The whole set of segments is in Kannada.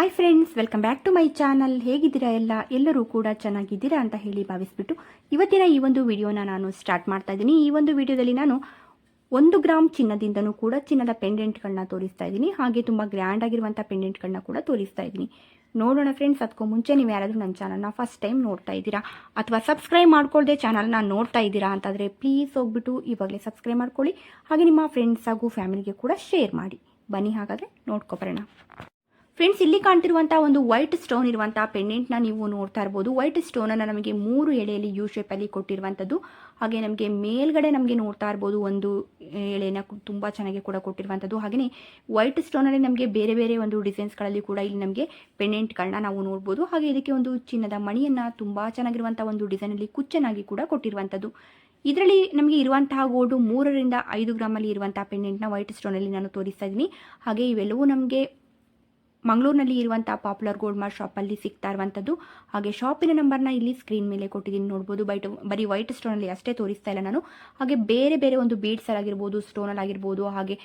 Hi friends welcome back to my channel ಹೇಗಿದ್ದೀರಾ ಎಲ್ಲ? ಎಲ್ಲರೂ ಕೂಡ ಚೆನ್ನಾಗಿದ್ದೀರಾ ಅಂತ ಹೇಳಿ ಭಾವಿಸ್ಬಿಟ್ಟು ಇವತ್ತಿನ ಈ ಒಂದು ವಿಡಿಯೋನ ನಾನು ಸ್ಟಾರ್ಟ್ ಮಾಡ್ತಾ ಇದ್ದೀನಿ. ಈ ಒಂದು ವಿಡಿಯೋದಲ್ಲಿ ನಾನು ಒಂದು ಗ್ರಾಮ್ ಚಿನ್ನದಿಂದನೂ ಕೂಡ ಚಿನ್ನದ ಪೆಂಡೆಂಟ್ಗಳನ್ನ ತೋರಿಸ್ತಾ ಇದ್ದೀನಿ. ಹಾಗೆ ತುಂಬ ಗ್ರ್ಯಾಂಡ್ ಆಗಿರುವಂಥ ಪೆಂಡೆಂಟ್ಗಳನ್ನ ಕೂಡ ತೋರಿಸ್ತಾ ಇದ್ದೀನಿ. ನೋಡೋಣ ಫ್ರೆಂಡ್ಸ್ ಅದಕ್ಕೂ ಮುಂಚೆ ನೀವು ಯಾರಾದರೂ ನನ್ನ ಚಾನಲ್ನ ಫಸ್ಟ್ ಟೈಮ್ ನೋಡ್ತಾ ಇದ್ದೀರಾ ಅಥವಾ ಸಬ್ಸ್ಕ್ರೈಬ್ ಮಾಡ್ಕೊಳ್ಳದೆ ಚಾನಲ್ನ ನೋಡ್ತಾ ಇದ್ದೀರಾ ಅಂತಂದರೆ ಪ್ಲೀಸ್ ಹೋಗ್ಬಿಟ್ಟು ಇವಾಗಲೇ ಸಬ್ಸ್ಕ್ರೈಬ್ ಮಾಡ್ಕೊಳ್ಳಿ. ಹಾಗೆ ನಿಮ್ಮ ಫ್ರೆಂಡ್ಸ್ ಹಾಗೂ ಫ್ಯಾಮಿಲಿಗೆ ಕೂಡ ಶೇರ್ ಮಾಡಿ. ಬನ್ನಿ ಹಾಗಾದರೆ ನೋಡ್ಕೊಬರೋಣ ಫ್ರೆಂಡ್ಸ್ ಇಲ್ಲಿ ಕಾಣ್ತಿರುವಂಥ ಒಂದು ವೈಟ್ ಸ್ಟೋನ್ ಇರುವಂಥ ಪೆಂಡೆಂಟ್ನ ನೀವು ನೋಡ್ತಾ ಇರ್ಬೋದು. ವೈಟ್ ಸ್ಟೋನನ್ನು ನಮಗೆ ಮೂರು ಎಳೆಯಲ್ಲಿ ಯು ಶೇಪಲ್ಲಿ ಕೊಟ್ಟಿರುವಂಥದ್ದು ಹಾಗೆ ನಮಗೆ ಮೇಲ್ಗಡೆ ನಮಗೆ ನೋಡ್ತಾ ಇರ್ಬೋದು ಒಂದು ಎಳೆನ ತುಂಬ ಚೆನ್ನಾಗಿ ಕೂಡ ಕೊಟ್ಟಿರುವಂಥದ್ದು ಹಾಗೆಯೇ ವೈಟ್ ಸ್ಟೋನಲ್ಲಿ ನಮಗೆ ಬೇರೆ ಬೇರೆ ಒಂದು ಡಿಸೈನ್ಸ್ಗಳಲ್ಲಿ ಕೂಡ ಇಲ್ಲಿ ನಮಗೆ ಪೆಂಡೆಂಟ್ಗಳನ್ನ ನಾವು ನೋಡ್ಬೋದು. ಹಾಗೆ ಇದಕ್ಕೆ ಒಂದು ಚಿನ್ನದ ಮಣಿಯನ್ನು ತುಂಬ ಚೆನ್ನಾಗಿರುವಂಥ ಒಂದು ಡಿಸೈನಲ್ಲಿ ಕುಚ್ಚನಾಗಿ ಕೂಡ ಕೊಟ್ಟಿರುವಂಥದ್ದು ಇದರಲ್ಲಿ ನಮಗೆ ಇರುವಂತಹ ಗೋಲ್ಡು ಮೂರರಿಂದ ಐದು ಗ್ರಾಮಲ್ಲಿ ಇರುವಂತಹ ಪೆಂಡೆಂಟ್ನ ವೈಟ್ ಸ್ಟೋನಲ್ಲಿ ನಾನು ತೋರಿಸ್ತಾ ಇದ್ದೀನಿ. ಹಾಗೆ ಇವೆಲ್ಲವೂ ನಮಗೆ ಮಂಗಳೂರಿನಲ್ಲಿ ಇರುವಂಥ ಪಾಪ್ಯುಲರ್ ಗೋಲ್ಡ್ ಮಾರ್ಟ್ ಶಾಪಲ್ಲಿ ಸಿಗ್ತಾ ಇರುವಂಥದ್ದು ಹಾಗೆ ಶಾಪಿನ ನಂಬರ್ನ ಇಲ್ಲಿ ಸ್ಕ್ರೀನ್ ಮೇಲೆ ಕೊಟ್ಟಿದ್ದೀನಿ, ನೋಡ್ಬೋದು. ಬೈಟ್, ಬರೀ ವೈಟ್ ಸ್ಟೋನಲ್ಲಿ ಅಷ್ಟೇ ತೋರಿಸ್ತಾ ಇಲ್ಲ ನಾನು. ಹಾಗೆ ಬೇರೆ ಬೇರೆ ಒಂದು ಬೀಡ್ಸ್ ಆಗಿರ್ಬೋದು ಸ್ಟೋನಲ್ಲಿ ಆಗಿರ್ಬೋದು. ಹಾಗೆ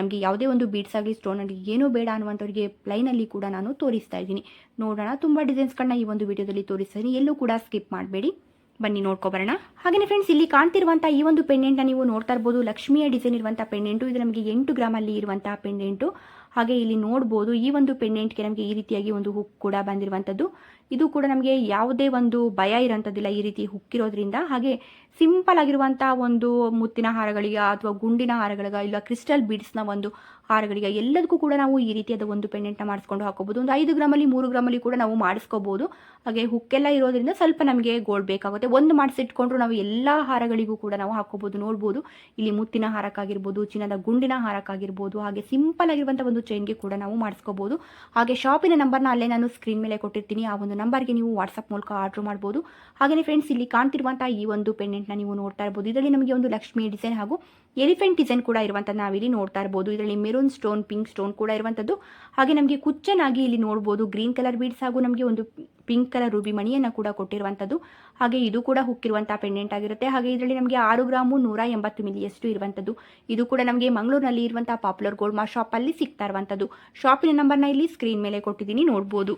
ನಮಗೆ ಯಾವುದೇ ಒಂದು ಬೀಡ್ಸ್ ಆಗಲಿ ಸ್ಟೋನಲ್ಲಿ ಏನೂ ಬೇಡ ಅನ್ನುವಂಥವ್ರಿಗೆ ಪ್ಲೈನಲ್ಲಿ ಕೂಡ ನಾನು ತೋರಿಸ್ತಾ ಇದ್ದೀನಿ. ನೋಡೋಣ, ತುಂಬ ಡಿಸೈನ್ಸ್ಗಳನ್ನ ಈ ಒಂದು ವಿಡಿಯೋದಲ್ಲಿ ತೋರಿಸ್ತೀನಿ ಎಲ್ಲೂ ಕೂಡ ಸ್ಕಿಪ್ ಮಾಡಬೇಡಿ. ಬನ್ನಿ ನೋಡ್ಕೊಬರೋಣ ಹಾಗೆ ಫ್ರೆಂಡ್ಸ್ ಇಲ್ಲಿ ಕಾಣ್ತಿರುವಂಥ ಈ ಒಂದು ಪೆಂಡೆಂಟ್ನ ನೀವು ನೋಡ್ತಾ ಇರ್ಬೋದು. ಲಕ್ಷ್ಮಿಯ ಡಿಸೈನ್ ಇರುವಂಥ ಪೆಂಡೆಂಟು ಇದು ನಮಗೆ ಎಂಟು ಗ್ರಾಮಲ್ಲಿ ಇರುವಂತಹ ಪೆಂಡೆಂಟು ಹಾಗೆ ಇಲ್ಲಿ ನೋಡ್ಬೋದು, ಈ ಒಂದು ಪೆಂಡೆಂಟ್ಗೆ ನಮಗೆ ಈ ರೀತಿಯಾಗಿ ಒಂದು ಹುಕ್ ಕೂಡ ಬಂದಿರುವಂಥದ್ದು ಇದು ಕೂಡ ನಮಗೆ ಯಾವುದೇ ಒಂದು ಭಯ ಇರೋಂಥದ್ದಿಲ್ಲ ಈ ರೀತಿ ಹುಕ್ಕಿರೋದ್ರಿಂದ ಹಾಗೆ ಸಿಂಪಲ್ ಆಗಿರುವಂತಹ ಒಂದು ಮುತ್ತಿನ ಹಾರಗಳಿಗೆ ಅಥವಾ ಗುಂಡಿನ ಹಾರಗಳಿಗೆ ಇಲ್ಲ ಕ್ರಿಸ್ಟಲ್ ಬೀಡ್ಸ್ನ ಒಂದು ಹಾರಗಳಿಗೆ ಎಲ್ಲದಕ್ಕೂ ಕೂಡ ನಾವು ಈ ರೀತಿಯಾದ ಒಂದು ಪೆಂಡೆಂಟ್ನ ಮಾಡಿಸ್ಕೊಂಡು ಹಾಕೋಬಹುದು ಒಂದು ಐದು ಗ್ರಾಮಲ್ಲಿ, ಮೂರು ಗ್ರಾಮಲ್ಲಿ ಕೂಡ ನಾವು ಮಾಡಿಸ್ಕೋಬಹುದು ಹಾಗೆ ಹುಕ್ಕೆಲ್ಲ ಇರೋದ್ರಿಂದ ಸ್ವಲ್ಪ ನಮಗೆ ಗೋಲ್ಡ್ ಬೇಕಾಗುತ್ತೆ. ಒಂದು ಮಾಡಿಸಿಟ್ಕೊಂಡ್ರು ನಾವು ಎಲ್ಲ ಹಾರಗಳಿಗೂ ಕೂಡ ನಾವು ಹಾಕೋಬಹುದು ನೋಡ್ಬೋದು. ಇಲ್ಲಿ ಮುತ್ತಿನ ಹಾರಕ್ಕಾಗಿರ್ಬೋದು, ಚಿನ್ನದ ಗುಂಡಿನ ಹಾರಕ್ಕಾಗಿರ್ಬೋದು, ಹಾಗೆ ಸಿಂಪಲ್ ಆಗಿರುವಂತಹ ಒಂದು ಚೈನ್ಗೆ ಕೂಡ ನಾವು ಮಾಡಿಸ್ಕೋಬಹುದು ಹಾಗೆ ಶಾಪಿನ ನಂಬರ್ನ ಅಲ್ಲೇ ನಾನು ಸ್ಕ್ರೀನ್ ಮೇಲೆ ಕೊಟ್ಟಿರ್ತೀನಿ. ಆ ಒಂದು ನಂಬರ್ಗೆ ನೀವು ವಾಟ್ಸಪ್ ಮೂಲಕ ಆರ್ಡರ್ ಮಾಡಬಹುದು ಹಾಗೆಯೇ ಫ್ರೆಂಡ್ಸ್ ಇಲ್ಲಿ ಕಾಣ್ತಿರುವಂತಹ ಈ ಒಂದು ಪೆಂಡೆಂಟ್ನ ನೀವು ನೋಡ್ತಾ ಇರ್ಬೋದು. ಇದರಲ್ಲಿ ನಮಗೆ ಒಂದು ಲಕ್ಷ್ಮಿ ಡಿಸೈನ್ ಹಾಗೂ ಎಲಿಫೆಂಟ್ ಡಿಸೈನ್ ಕೂಡ ಇರುವಂಥ ನಾವಿಲ್ಲಿ ನೋಡ್ತಾ ಇರ್ಬೋದು. ಇದರಲ್ಲಿ ಮೆರೂನ್ ಸ್ಟೋನ್ ಪಿಂಕ್ ಸ್ಟೋನ್ ಕೂಡ ಇರುವಂಥದ್ದು ಹಾಗೆ ನಮಗೆ ಕುಚ್ಚನಾಗಿ ಇಲ್ಲಿ ನೋಡ್ಬೋದು. ಗ್ರೀನ್ ಕಲರ್ ಬೀಡ್ಸ್ ಹಾಗೂ ನಮಗೆ ಒಂದು ಪಿಂಕ್ ಕಲರ್ ರೂಬಿ ಮಣಿಯನ್ನು ಕೂಡ ಕೊಟ್ಟಿರುವಂಥದ್ದು ಹಾಗೆ ಇದು ಕೂಡ ಹುಕ್ಕಿರುವಂಥ ಪೆಂಡೆಂಟ್ ಆಗಿರುತ್ತೆ. ಹಾಗೆ ಇದರಲ್ಲಿ ನಮಗೆ ಆರು ಗ್ರಾಮು ನೂರ ಎಂಬತ್ತು ಮಿಲಿಯಷ್ಟು ಇರುವಂಥದ್ದು ಇದು ಕೂಡ ನಮಗೆ ಮಂಗಳೂರಿನಲ್ಲಿ ಇರುವಂಥ ಪಾಪ್ಯುಲರ್ ಗೋಲ್ಡ್ ಮಾರ್ ಶಾಪಲ್ಲಿ ಸಿಗ್ತಾ ಇರುವಂಥದ್ದು ಶಾಪಿನ ನಂಬರ್ನ ಇಲ್ಲಿ ಸ್ಕ್ರೀನ್ ಮೇಲೆ ಕೊಟ್ಟಿದ್ದೀನಿ. ನೋಡ್ಬೋದು.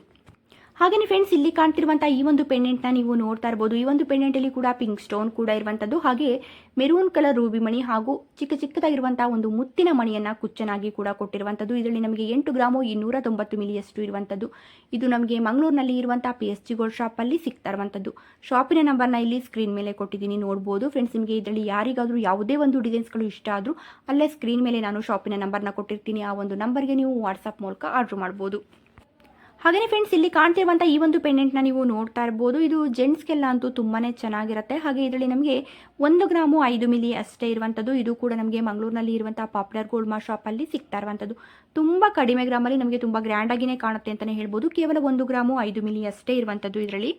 ಹಾಗೆಯೇ ಫ್ರೆಂಡ್ಸ್ ಇಲ್ಲಿ ಕಾಣ್ತಿರುವಂತಹ ಈ ಒಂದು ಪೆಂಡೆಂಟ್ನ ನೀವು ನೋಡ್ತಾ ಇರಬಹುದು ಈ ಒಂದು ಪೆಂಡೆಂಟ್ ಅಲ್ಲಿ ಕೂಡ ಪಿಂಕ್ ಸ್ಟೋನ್ ಕೂಡ ಇರುವಂತದ್ದು. ಹಾಗೆ ಮೆರೂನ್ ಕಲರ್ ರೂಬಿ ಮಣಿ ಹಾಗೂ ಚಿಕ್ಕ ಚಿಕ್ಕದಾಗಿರುವಂತಹ ಒಂದು ಮುತ್ತಿನ ಮಣಿಯನ್ನ ಕುಚ್ಚನಾಗಿ ಕೂಡ ಕೊಟ್ಟಿರುವಂತದ್ದು. ಇದರಲ್ಲಿ ನಮಗೆ ಎಂಟು ಗ್ರಾಮು ಇನ್ನೂರ ತೊಂಬತ್ತು ಮಿಲಿಯಷ್ಟು ಇರುವಂತದ್ದು. ಇದು ನಮಗೆ ಮಂಗಳೂರಿನಲ್ಲಿ ಇರುವಂತಹ P S G gold shop ಅಲ್ಲಿ ಸಿಗ್ತಾ ಇರುವಂತದ್ದು. ಶಾಪಿನ ನಂಬರ್ನ ಇಲ್ಲಿ ಸ್ಕ್ರೀನ್ ಮೇಲೆ ಕೊಟ್ಟಿದ್ದೀನಿ ನೋಡಬಹುದು ಫ್ರೆಂಡ್ಸ್ ನಿಮಗೆ ಇದರಲ್ಲಿ ಯಾರಿಗಾದ್ರೂ ಯಾವುದೇ ಒಂದು ಡಿಸೈನ್ಸ್ಗಳು ಇಷ್ಟ ಆದರೂ ಅಲ್ಲೇ ಸ್ಕ್ರೀನ್ ಮೇಲೆ ನಾನು ಶಾಪಿನ ನಂಬರ್ನ ಕೊಟ್ಟಿರ್ತೀನಿ. ಆ ಒಂದು ನಂಬರ್ಗೆ ನೀವು ವಾಟ್ಸಪ್ ಮೂಲಕ ಆರ್ಡರ್ ಮಾಡ್ಬೋದು. ಹಾಗೆಯೇ ಫ್ರೆಂಡ್ಸ್ ಇಲ್ಲಿ ಕಾಣ್ತಿರುವಂಥ ಈ ಒಂದು ಪೆಂಡೆಂಟ್ನ ನೀವು ನೋಡ್ತಾ ಇರ್ಬೋದು. ಇದು ಜೆಂಟ್ಸ್ಗೆಲ್ಲ ಅಂತೂ ತುಂಬಾ ಚೆನ್ನಾಗಿರುತ್ತೆ. ಹಾಗೆ ಇದರಲ್ಲಿ ನಮಗೆ ಒಂದು ಗ್ರಾಮು ಐದು ಮಿಲಿ ಅಷ್ಟೇ ಇರುವಂಥದ್ದು ಇದು ಕೂಡ ನಮಗೆ ಮಂಗಳೂರಿನಲ್ಲಿ ಇರುವಂಥ ಪಾಪ್ಯುಲರ್ ಗೋಲ್ಡ್ ಮಾ ಶಾಪಲ್ಲಿ ಸಿಗ್ತಾ ಇರುವಂಥದ್ದು ತುಂಬ ಕಡಿಮೆ ಗ್ರಾಮಲ್ಲಿ ನಮಗೆ ತುಂಬ ಗ್ರ್ಯಾಂಡಾಗಿಯೇ ಕಾಣುತ್ತೆ ಅಂತಲೇ ಹೇಳ್ಬೋದು. ಕೇವಲ ಒಂದು ಗ್ರಾಮು ಐದು ಮಿಲಿ ಅಷ್ಟೇ ಇರುವಂಥದ್ದು ಇದರಲ್ಲಿ.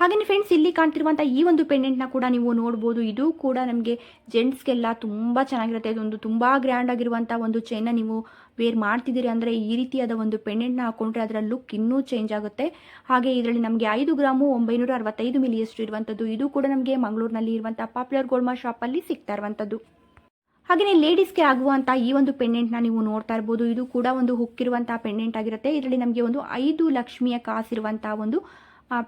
ಹಾಗೆಯೇ ಫ್ರೆಂಡ್ಸ್ ಇಲ್ಲಿ ಕಾಣ್ತಿರುವಂಥ ಈ ಒಂದು ಪೆಂಡೆಂಟ್ನ ಕೂಡ ನೀವು ನೋಡ್ಬೋದು. ಇದು ಕೂಡ ನಮಗೆ ಜೆಂಟ್ಸ್ಗೆಲ್ಲ ತುಂಬ ಚೆನ್ನಾಗಿರುತ್ತೆ. ಇದೊಂದು ತುಂಬ ಗ್ರ್ಯಾಂಡ್ ಆಗಿರುವಂಥ ಒಂದು ಚೈನ್ನ ನೀವು ವೇರ್ ಮಾಡ್ತಿದ್ದೀರಿ ಅಂದರೆ ಈ ರೀತಿಯಾದ ಒಂದು ಪೆಂಡೆಂಟ್ನ ಹಾಕೊಂಡ್ರೆ ಅದರ ಲುಕ್ ಇನ್ನೂ ಚೇಂಜ್ ಆಗುತ್ತೆ. ಹಾಗೆ ಇದರಲ್ಲಿ ನಮಗೆ ಐದು ಗ್ರಾಮು ಒಂಬೈನೂರ ಅರವತ್ತೈದು ಮಿಲಿಯಷ್ಟು ಇರುವಂಥದ್ದು. ಇದು ಕೂಡ ನಮಗೆ ಮಂಗಳೂರಿನಲ್ಲಿ ಇರುವಂಥ ಪಾಪ್ಯುಲರ್ ಗೋಲ್ಮಾ ಶಾಪಲ್ಲಿ ಸಿಗ್ತಾ ಇರುವಂಥದ್ದು. ಹಾಗೆಯೇ ಲೇಡೀಸ್ಗೆ ಆಗುವಂಥ ಈ ಒಂದು ಪೆಂಡೆಂಟ್ನ ನೀವು ನೋಡ್ತಾ ಇರ್ಬೋದು. ಇದು ಕೂಡ ಒಂದು ಹುಕ್ಕಿರುವಂಥ ಪೆಂಡೆಂಟ್ ಆಗಿರುತ್ತೆ. ಇದರಲ್ಲಿ ನಮಗೆ ಒಂದು ಐದು ಲಕ್ಷ್ಮಿಯ ಕಾಸಿರುವಂಥ ಒಂದು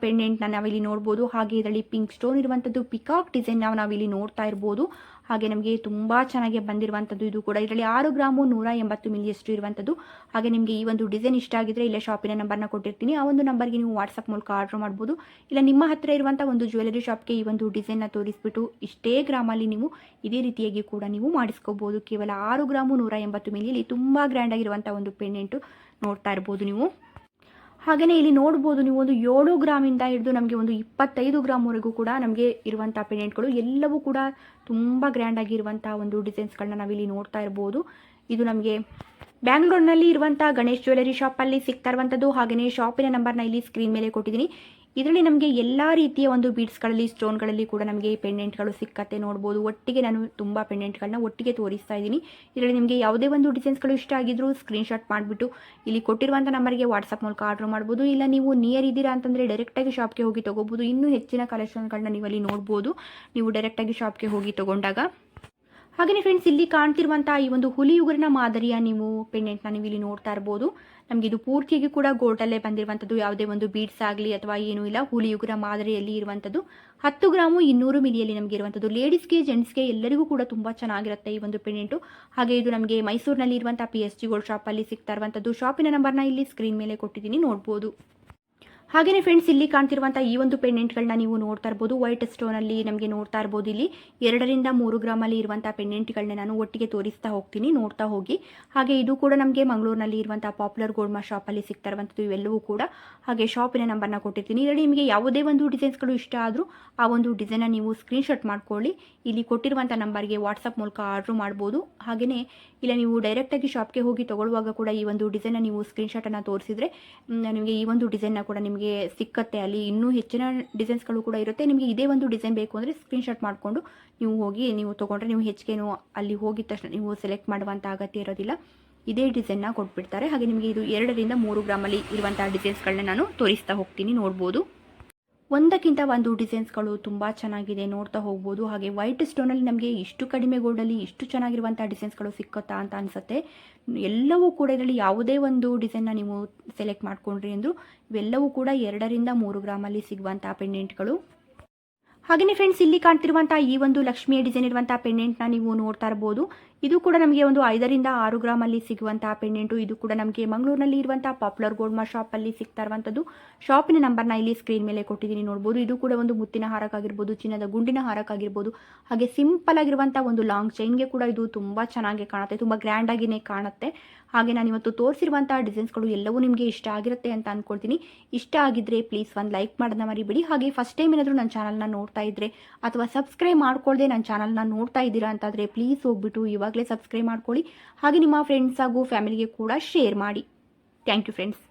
ಪೆಂಡೆಂಟ್ನ ನಾವಿಲ್ಲಿ ನೋಡ್ಬೋದು. ಹಾಗೆ ಇದರಲ್ಲಿ ಪಿಂಕ್ ಸ್ಟೋನ್ ಇರುವಂಥದ್ದು ಪಿಕಾಕ್ ಡಿಸೈನ್ ನಾವು ನಾವಿಲ್ಲಿ ನೋಡ್ತಾ ಇರ್ಬೋದು. ಹಾಗೆ ನಮಗೆ ತುಂಬ ಚೆನ್ನಾಗಿ ಬಂದಿರುವಂಥದ್ದು ಇದು ಕೂಡ. ಇದರಲ್ಲಿ ಆರು ಗ್ರಾಮು ನೂರ ಎಂಬತ್ತು ಮಿಲಿಯಷ್ಟು ಇರುವಂಥದ್ದು ಹಾಗೆ ನಿಮಗೆ ಈ ಒಂದು ಡಿಸೈನ್ ಇಷ್ಟ ಆಗಿದ್ರೆ ಇಲ್ಲೇ ಶಾಪಿನ ನಂಬರ್ನ ಕೊಟ್ಟಿರ್ತೀನಿ. ಆ ಒಂದು ನಂಬರ್ಗೆ ನೀವು ವಾಟ್ಸಪ್ ಮೂಲಕ ಆರ್ಡರ್ ಮಾಡ್ಬೋದು. ಇಲ್ಲ, ನಿಮ್ಮ ಹತ್ತಿರ ಇರುವಂಥ ಒಂದು ಜ್ಯುವೆಲರಿ ಶಾಪ್ಗೆ ಈ ಒಂದು ಡಿಸೈನ್ನ ತೋರಿಸ್ಬಿಟ್ಟು ಇಷ್ಟೇ ಗ್ರಾಮಲ್ಲಿ ನೀವು ಇದೇ ರೀತಿಯಾಗಿ ಕೂಡ ನೀವು ಮಾಡಿಸ್ಕೋಬೋದು. ಕೇವಲ ಆರು ಗ್ರಾಮು ನೂರ ಎಂಬತ್ತು ಮಿಲಿಯಲ್ಲಿ ತುಂಬ ಗ್ರ್ಯಾಂಡ್ ಆಗಿರುವಂಥ ಒಂದು ಪೆಂಡೆಂಟು ನೋಡ್ತಾ ಇರ್ಬೋದು ನೀವು. ಹಾಗೆಯೇ ಇಲ್ಲಿ ನೋಡ್ಬೋದು ನೀವು ಒಂದು ಏಳು ಗ್ರಾಮಿಂದ ಹಿಡಿದು ನಮಗೆ ಒಂದು ಇಪ್ಪತ್ತೈದು ಗ್ರಾಮ್ವರೆಗೂ ಕೂಡ ನಮಗೆ ಇರುವಂಥ ಪೆಂಡೆಂಟ್ಗಳು ಎಲ್ಲವೂ ಕೂಡ ತುಂಬ ಗ್ರ್ಯಾಂಡ್ ಆಗಿರುವಂಥ ಒಂದು ಡಿಸೈನ್ಸ್ಗಳನ್ನ ನಾವಿಲ್ಲಿ ನೋಡ್ತಾ ಇರ್ಬೋದು. ಇದು ನಮಗೆ ಬ್ಯಾಂಗ್ಳೂರಿನಲ್ಲಿ ಇರುವಂಥ ಗಣೇಶ್ ಜ್ಯುವೆಲರಿ ಶಾಪಲ್ಲಿ ಸಿಗ್ತಾ ಇರುವಂಥದ್ದು ಹಾಗೆಯೇ ಶಾಪಿನ ನಂಬರ್ನ ಇಲ್ಲಿ ಸ್ಕ್ರೀನ್ ಮೇಲೆ ಕೊಟ್ಟಿದ್ದೀನಿ. ಇದರಲ್ಲಿ ನಮಗೆ ಎಲ್ಲ ರೀತಿಯ ಒಂದು ಬೀಡ್ಸ್ಗಳಲ್ಲಿ ಸ್ಟೋನ್ಗಳಲ್ಲಿ ಕೂಡ ನಮಗೆ ಪೆಂಡೆಂಟ್ಗಳು ಸಿಕ್ಕತ್ತೆ ನೋಡ್ಬೋದು. ಒಟ್ಟಿಗೆ ನಾನು ತುಂಬ ಪೆಂಡೆಂಟ್ಗಳನ್ನ ಒಟ್ಟಿಗೆ ತೋರಿಸ್ತಾ ಇದ್ದೀನಿ. ಇದರಲ್ಲಿ ನಿಮಗೆ ಯಾವುದೇ ಒಂದು ಡಿಸೈನ್ಸ್ಗಳು ಇಷ್ಟ ಆಗಿದ್ರು ಸ್ಕ್ರೀನ್ಶಾಟ್ ಮಾಡಿಬಿಟ್ಟು ಇಲ್ಲಿ ಕೊಟ್ಟಿರುವಂಥ ನಂಬರ್ಗೆ ವಾಟ್ಸಪ್ ಮೂಲಕ ಆರ್ಡರ್ ಮಾಡ್ಬೋದು. ಇಲ್ಲ ನೀವು ನಿಯರ್ ಇದ್ದೀರಾ ಅಂತಂದರೆ ಡೈರೆಕ್ಟಾಗಿ ಶಾಪ್ಗೆ ಹೋಗಿ ತೊಗೋಬೋದು. ಇನ್ನೂ ಹೆಚ್ಚಿನ ಕಲೆಕ್ಷನ್ಗಳನ್ನ ನೀವು ಅಲ್ಲಿ ನೋಡ್ಬೋದು. ನೀವು ಡೈರೆಕ್ಟಾಗಿ ಶಾಪ್ಗೆ ಹೋಗಿ ತೊಗೊಂಡಾಗ ಹಾಗೆಯೇ ಫ್ರೆಂಡ್ಸ್ ಇಲ್ಲಿ ಕಾಣ್ತಿರುವಂತಹ ಈ ಒಂದು ಹುಲಿ ಉಗುರಿನ ಮಾದರಿಯ ನೀವು ಪೆಂಡೆಂಟ್ನ ನೀವು ಇಲ್ಲಿ ನೋಡ್ತಾ ಇರ್ಬೋದು. ನಮಗೆ ಇದು ಪೂರ್ತಿಯಾಗಿ ಕೂಡ ಗೋಲ್ಡಲ್ಲೇ ಬಂದಿರುವಂಥದ್ದು ಯಾವುದೇ ಒಂದು ಬೀಡ್ಸ್ ಆಗಲಿ ಅಥವಾ ಏನೂ ಇಲ್ಲ, ಹುಲಿ ಉಗುರ ಮಾದರಿಯಲ್ಲಿ ಇರುವಂಥದ್ದು ಹತ್ತು ಗ್ರಾಮು ಇನ್ನೂರು ಮಿಲಿಯಲ್ಲಿ ನಮಗೆ ಇರುವಂಥದ್ದು ಲೇಡೀಸ್ಗೆ ಜೆಂಟ್ಸ್ಗೆ ಎಲ್ಲರಿಗೂ ಕೂಡ ತುಂಬ ಚೆನ್ನಾಗಿರುತ್ತೆ ಈ ಒಂದು ಪೆಂಡೆಂಟು ಹಾಗೆ ಇದು ನಮಗೆ ಮೈಸೂರಿನಲ್ಲಿ ಇರುವಂಥ ಪಿ ಎಸ್ ಜಿ ಗೋಲ್ಡ್ ಶಾಪಲ್ಲಿ ಸಿಗ್ತಾ ಇರುವಂಥದ್ದು ಶಾಪಿನ ನಂಬರ್ನ ಇಲ್ಲಿ ಸ್ಕ್ರೀನ್ ಮೇಲೆ ಕೊಟ್ಟಿದ್ದೀನಿ, ನೋಡ್ಬೋದು. ಹಾಗೆಯೇ ಫ್ರೆಂಡ್ಸ್ ಇಲ್ಲಿ ಕಾಣ್ತಿರುವಂತಹ ಈ ಒಂದು ಪೆಂಡೆಂಟ್ಗಳನ್ನ ನೀವು ನೋಡ್ತಾ ಇರ್ಬೋದು. ವೈಟ್ ಸ್ಟೋನ್ ಅಲ್ಲಿ ನಮಗೆ ನೋಡ್ತಾ ಇರ್ಬೋದು. ಇಲ್ಲಿ ಎರಡರಿಂದ ಮೂರು ಗ್ರಾಮಲ್ಲಿ ಇರುವಂಥ ಪೆಂಡೆಂಟ್ಗಳನ್ನ ನಾನು ಒಟ್ಟಿಗೆ ತೋರಿಸ್ತಾ ಹೋಗ್ತೀನಿ. ನೋಡ್ತಾ ಹೋಗಿ. ಹಾಗೆ ಇದು ಕೂಡ ನಮಗೆ ಮಂಗಳೂರಿನಲ್ಲಿ ಇರುವಂತಹ ಪಾಪ್ಯುಲರ್ ಗೋಲ್ಮಾ ಅಲ್ಲಿ ಸಿಗ್ತಾ ಇರುವಂತದ್ದು ಇವೆಲ್ಲವೂ ಕೂಡ. ಹಾಗೆ ಶಾಪಿನ ನಂಬರ್ನ ಕೊಟ್ಟಿರ್ತೀನಿ. ಇದರಲ್ಲಿ ನಿಮಗೆ ಯಾವುದೇ ಒಂದು ಡಿಸೈನ್ಸ್ಗಳು ಇಷ್ಟ ಆದರೂ ಆ ಒಂದು ಡಿಸೈನ್ ನೀವು ಸ್ಕ್ರೀನ್ಶಾಟ್ ಮಾಡ್ಕೊಳ್ಳಿ. ಇಲ್ಲಿ ಕೊಟ್ಟಿರುವಂಥ ನಂಬರ್ಗೆ ವಾಟ್ಸಪ್ ಮೂಲಕ ಆರ್ಡರ್ ಮಾಡ್ಬೋದು. ಹಾಗೆಯೇ ಇಲ್ಲ ನೀವು ಡೈರೆಕ್ಟಾಗಿ ಶಾಪ್ಗೆ ಹೋಗಿ ತಗೊಳ್ಳುವಾಗ ಕೂಡ ಈ ಒಂದು ಡಿಸೈನ್ ನೀವು ಸ್ಕ್ರೀನ್ಶಾಟನ್ನು ತೋರಿಸಿದ್ರೆ ನಿಮಗೆ ಈ ಒಂದು ಡಿಸೈನ್ನ ಕೂಡ ನಿಮಗೆ ಸಿಕ್ಕತ್ತೆ, ಅಲ್ಲಿ ಇನ್ನೂ ಹೆಚ್ಚಿನ ಡಿಸೈನ್ಸ್ಗಳು ಕೂಡ ಇರುತ್ತೆ. ನಿಮಗೆ ಇದೇ ಒಂದು ಡಿಸೈನ್ ಬೇಕು ಅಂದರೆ ಸ್ಕ್ರೀನ್ಶಾಟ್ ಮಾಡಿಕೊಂಡು ನೀವು ಹೋಗಿ, ನೀವು ತೊಗೊಂಡ್ರೆ ನೀವು ಹೆಚ್ಚಿಗೆನೂ ಅಲ್ಲಿ ಹೋಗಿದ ತಕ್ಷಣ ನೀವು ಸೆಲೆಕ್ಟ್ ಮಾಡುವಂಥ ಅಗತ್ಯ ಇರೋದಿಲ್ಲ. ಇದೇ ಡಿಸೈನ್ನ ಕೊಟ್ಬಿಡ್ತಾರೆ. ಹಾಗೆ ನಿಮಗೆ ಇದು ಎರಡರಿಂದ ಮೂರು ಗ್ರಾಮಲ್ಲಿ ಇರುವಂಥ ಡಿಸೈನ್ಸ್ಗಳನ್ನ ನಾನು ತೋರಿಸ್ತಾ ಹೋಗ್ತೀನಿ, ನೋಡ್ಬೋದು. ಒಂದಕ್ಕಿಂತ ಒಂದು ಡಿಸೈನ್ಸ್ಗಳು ತುಂಬ ಚೆನ್ನಾಗಿದೆ ನೋಡ್ತಾ ಹೋಗ್ಬೋದು. ಹಾಗೆ ವೈಟ್ ಸ್ಟೋನಲ್ಲಿ ನಮಗೆ ಇಷ್ಟು ಕಡಿಮೆ ಗೋಲ್ಡಲ್ಲಿ ಇಷ್ಟು ಚೆನ್ನಾಗಿರುವಂಥ ಡಿಸೈನ್ಸ್ಗಳು ಸಿಕ್ಕುತ್ತಾ ಅಂತ ಅನಿಸುತ್ತೆ. ಎಲ್ಲವೂ ಕೂಡ ಇದರಲ್ಲಿ ಯಾವುದೇ ಒಂದು ಡಿಸೈನ್ನ ನೀವು ಸೆಲೆಕ್ಟ್ ಮಾಡ್ಕೊಂಡ್ರಿ ಅಂದರೂ ಇವೆಲ್ಲವೂ ಕೂಡ ಎರಡರಿಂದ ಮೂರು ಗ್ರಾಮಲ್ಲಿ ಸಿಗುವಂಥ ಪೆಂಡೆಂಟ್ಗಳು ಹಾಗೆಯೇ ಫ್ರೆಂಡ್ಸ್ ಇಲ್ಲಿ ಕಾಣ್ತಿರುವಂಥ ಈ ಒಂದು ಲಕ್ಷ್ಮಿಯ ಡಿಸೈನ್ ಇರುವಂಥ ಪೆಂಡೆಂಟ್ನ ನೀವು ನೋಡ್ತಾ ಇರ್ಬೋದು. ಇದು ಕೂಡ ನಮಗೆ ಒಂದು ಐದರಿಂದ ಆರು ಗ್ರಾಮಲ್ಲಿ ಸಿಗುವಂತಹ ಪೆಂಡೆಂಟು. ಇದು ಕೂಡ ನಮಗೆ ಮಂಗಳೂರಿನಲ್ಲಿ ಇರುವಂತಹ ಪಾಪ್ಯುಲರ್ ಶಾಪ್ ಅಲ್ಲಿ ಸಿಗ್ತಾ ಇರುವಂಥದ್ದು. ಶಾಪಿನ ನಂಬರ್ನ ಇಲ್ಲಿ ಸ್ಕ್ರೀನ್ ಮೇಲೆ ಕೊಟ್ಟಿದ್ದೀನಿ ನೋಡಬಹುದು ಇದು ಕೂಡ ಒಂದು ಮುತ್ತಿನ ಹಾರಕ್ಕಾಗಿರ್ಬೋದು ಚಿನ್ನದ ಗುಂಡಿನ ಹಾರಕ್ಕಾಗಿರ್ಬೋದು ಹಾಗೆ ಸಿಂಪಲ್ ಆಗಿರುವಂತಹ ಒಂದು ಲಾಂಗ್ ಚೈನ್ಗೆ ಕೂಡ ಇದು ತುಂಬಾ ಚೆನ್ನಾಗಿ ಕಾಣುತ್ತೆ, ತುಂಬಾ ಗ್ರ್ಯಾಂಡ್ ಆಗಿನೇ ಕಾಣುತ್ತೆ. ಹಾಗೆ ನಾನು ಇವತ್ತು ತೋರಿಸಿರುವಂಥ ಡಿಸೈನ್ಸ್ಗಳು ಎಲ್ಲವೂ ನಿಮಗೆ ಇಷ್ಟ ಆಗಿರುತ್ತೆ ಅಂತ ಅನ್ಕೊಳ್ತೀನಿ. ಇಷ್ಟ ಆಗಿದ್ರೆ ಪ್ಲೀಸ್ ಒಂದು ಲೈಕ್ ಮಾಡೋದನ್ನ ಮರಿಬೇಡಿ. ಹಾಗೆ ಫಸ್ಟ್ ಟೈಮ್ ಏನಾದರೂ ನನ್ನ ಚಾನಲ್ನ ನೋಡ್ತಾ ಇದ್ದರೆ ಅಥವಾ ಸಬ್ಸ್ಕ್ರೈಬ್ ಮಾಡ್ಕೊಳ್ಳದೆ ನನ್ನ ಚಾನಲ್ನ ನೋಡ್ತಾ ಇದ್ದೀರಾ ಅಂತಾದರೆ ಪ್ಲೀಸ್ ಹೋಗ್ಬಿಟ್ಟು ಇವಾಗಲೇ ಸಬ್ಸ್ಕ್ರೈಬ್ ಮಾಡ್ಕೊಳ್ಳಿ. ಹಾಗೆ ನಿಮ್ಮ ಫ್ರೆಂಡ್ಸ್ ಹಾಗೂ ಫ್ಯಾಮಿಲಿಗೆ ಕೂಡ ಶೇರ್ ಮಾಡಿ. Thank you friends